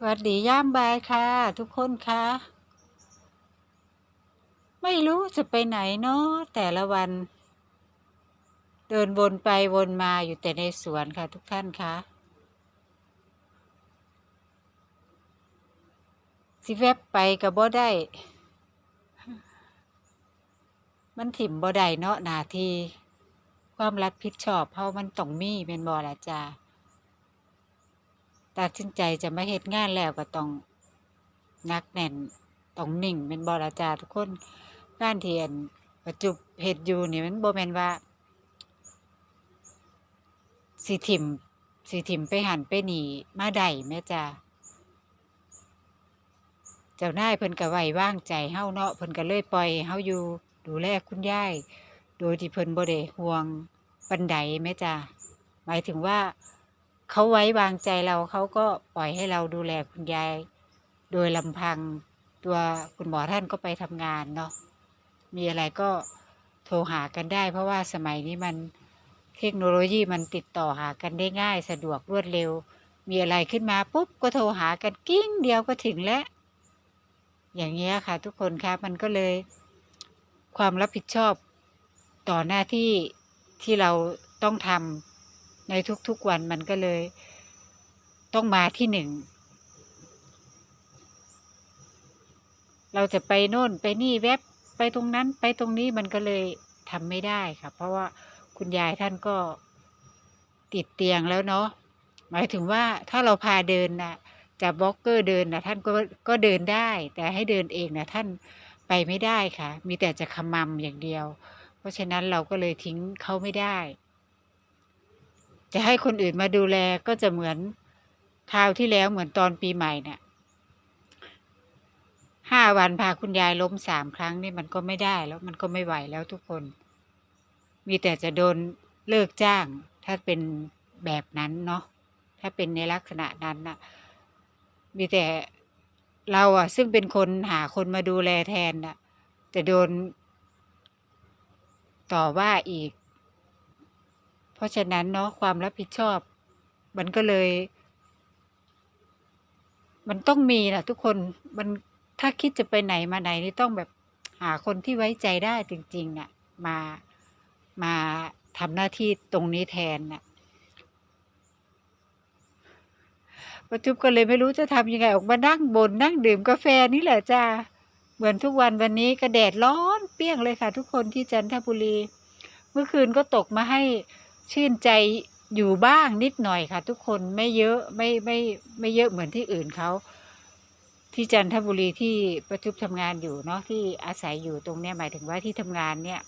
สวัสดีย่ามบ่ายค่ะ ทุกคนค่ะ ไม่รู้จะไปไหนเนาะแต่ละวัน เดินวนไปวนมาอยู่แต่ในสวนค่ะ ทุกท่านค่ะสิแวบไปกับบ่ได้ มันถิ่มบ่ได้เนาะนาที ความรับผิดชอบเพราะมันต้องมีเป็นบ่ละจ้า ตัดสินใจจะมาเฮ็ดงานแล้วก็ต้องนักแน่นต้องนิ่งเป็นบ่ละจ้าทุกคนงานเที่อันประจุเฮ็ดอยู่นี่มันโบแมนว่าสิถิ่มสิถิ่มไปหันไปหนีมาได้แม่จ้าเจ้านายเพิ่นก็ไว้ว่างใจเฮาเนาะเพิ่นก็เลยปล่อยให้เฮาอยู่ดูแลคุณยายโดยที่เพิ่นบ่ได้ห่วงปานใดแม่จ้าหมายถึงว่า เขาไว้วางใจเราเขาก็ปล่อยให้เราดูแลคุณยายโดยลำพังตัวคุณหมอท่านก็ไปทำงานเนาะมีอะไรก็โทรหากันได้ เพราะว่าสมัยนี้มันเทคโนโลยีมันติดต่อหากันได้ง่ายสะดวกรวดเร็ว มีอะไรขึ้นมาปุ๊บก็โทรหากันกิ้งเดียวก็ถึงแล้ว อย่างเงี้ยค่ะทุกคนคะมันก็เลย ความรับผิดชอบต่อหน้าที่ที่เราต้องทำ ในทุกๆวันมันก็เลย ต้องมาที่หนึ่ง เราจะไปโน่นไปนี่แวบไปตรงนั้นไปตรงนี้มันก็เลยทำไม่ได้ค่ะ เพราะว่าคุณยายท่านก็ติดเตียงแล้วเนาะหมายถึงว่าถ้าเราพาเดินนะจะบล็อกเกอร์เดินนะท่านก็ก็เดินได้ แต่ให้เดินเองนะท่านไปไม่ได้ค่ะ มีแต่จะขมำอย่างเดียว เพราะฉะนั้นเราก็เลยทิ้งเขาไม่ได้ จะให้คนอื่นมาดูแลก็จะเหมือนคราวที่แล้วเหมือนตอนปีใหม่เนี่ยห้าวันพาคุณยายล้มสามครั้งนี่มันก็ไม่ได้แล้วมันก็ไม่ไหวแล้วทุกคน มีแต่จะโดนเลิกจ้าง ถ้าเป็นแบบนั้นเนาะถ้าเป็นในลักษณะนั้นน่ะมีแต่เราอะ ซึ่งเป็นคนหาคนมาดูแลแทนน่ะ จะโดน ต่อว่าอีก เพราะฉะนั้นเนาะความรับผิดชอบ มันก็เลย มันต้องมีนะทุกคนมันถ้าคิดจะไปไหนมาไหนนี่ต้องแบบหาคนที่ไว้ใจได้จริงๆน่ะมามาทำหน้าที่ตรงนี้แทนน่ะประจุบก็เลยไม่รู้จะทำยังไงออกมานั่งบนนั่งดื่มกาแฟนี่แหละจ้าเหมือนทุกวันวันนี้ก็แดดร้อนเปรี้ยงเลยค่ะ ทุกคนที่จันทบุรี เมื่อคืนก็ตกมาให้ ชื่นใจอยู่บ้างนิดหน่อยค่ะ ทุกคนไม่เยอะไม่ไม่ไม่เยอะเหมือนที่อื่นเขาที่จันทบุรีที่ประจุบทำงานอยู่เนาะที่อาศัยอยู่ตรงเนี้ยหมายถึงว่าที่ทำงานเนี่ย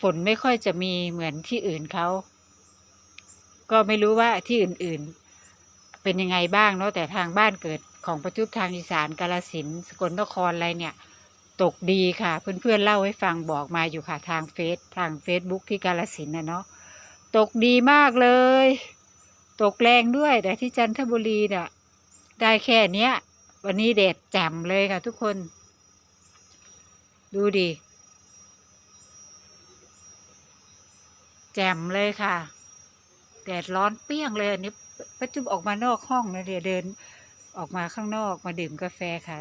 ฝนไม่ค่อยจะมีเหมือนที่อื่นเขาก็ไม่รู้ว่าที่อื่นๆ เป็นยังไงบ้างเนาะแต่ทางบ้านเกิดของประจุบทางอีสานกาลสินสกลนครอะไรเนี่ย ตกดีค่ะ เพื่อนๆเล่าให้ฟังบอกมาอยู่ค่ะทางเฟซทางเฟซบุ๊กที่กาลสินนะเนาะตกดีมากเลย ตกแรงด้วยแต่ที่จันทบุรีเนี่ยได้แค่เนี้ย วันนี้เด็ดแจ่มเลยค่ะทุกคน ดูดิแจ่มเลยค่ะ แดดร้อนเปรี้ยงเลยอันนี้ประจุบออกมานอกห้องนะเดี๋ยวเดินออกมาข้างนอกมาดื่มกาแฟค่ะ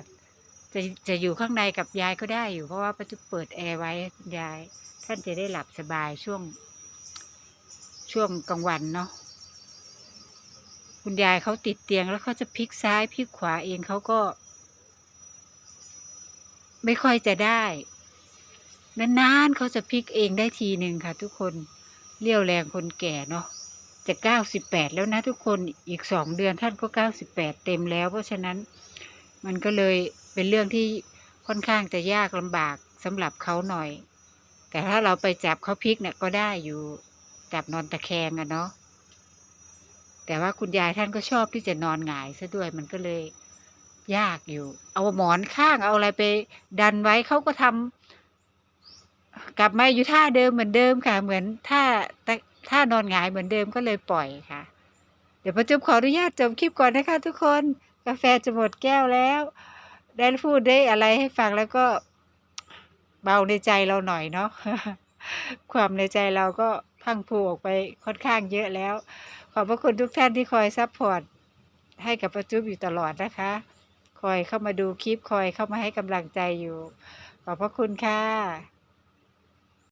จะจะอยู่ข้างในกับยายก็ได้อยู่ เพราะว่าประจุเปิดแอร์ไว้ยาย ท่านจะได้หลับสบายช่วง ช่วงกลางวันเนาะคุณยายเขาติดเตียงแล้วเขาจะพลิกซ้ายพลิกขวาเองเขาก็ ไม่ค่อยจะได้นานๆเขาจะพลิกเองได้ทีหนึ่งค่ะ ทุกคนเลี้ยวแรงคนแก่เนาะจะเก้าสิบแปดแล้วนะทุกคนอีกสองเดือนท่านก็เก้าสิบแปดเต็มแล้ว เพราะฉะนั้นมันก็เลย เป็นเรื่องที่ค่อนข้างจะยากลำบากสำหรับเขาหน่อย แต่ถ้าเราไปจับเขาพลิกเนี่ยก็ได้อยู่จับนอนตะแคงอะเนาะแต่ว่าคุณยายท่านก็ชอบที่จะนอนหงายซะด้วยมันก็เลยยากอยู่ เอาหมอนข้างเอาอะไรไป ดันไว้เขาก็ทำกลับมาอยู่ท่าเดิมเหมือนเดิมค่ะ เหมือนท่าท่านอนหงายเหมือนเดิมก็เลยปล่อยค่ะ เดี๋ยวประจุบขออนุญาตจบคลิปก่อนนะคะทุกคน กาแฟจะหมดแก้วแล้ว ได้พูดได้อะไรให้ฟังแล้วก็เบาในใจเราหน่อยเนาะความในใจเราก็พังผูออกไปค่อนข้างเยอะแล้ว ขอบพระคุณทุกท่านที่คอยซัพพอร์ตให้กับประจุบอยู่ตลอดนะคะ คอยเข้ามาดูคลิปคอยเข้ามาให้กำลังใจอยู่ ขอบพระคุณค่ะ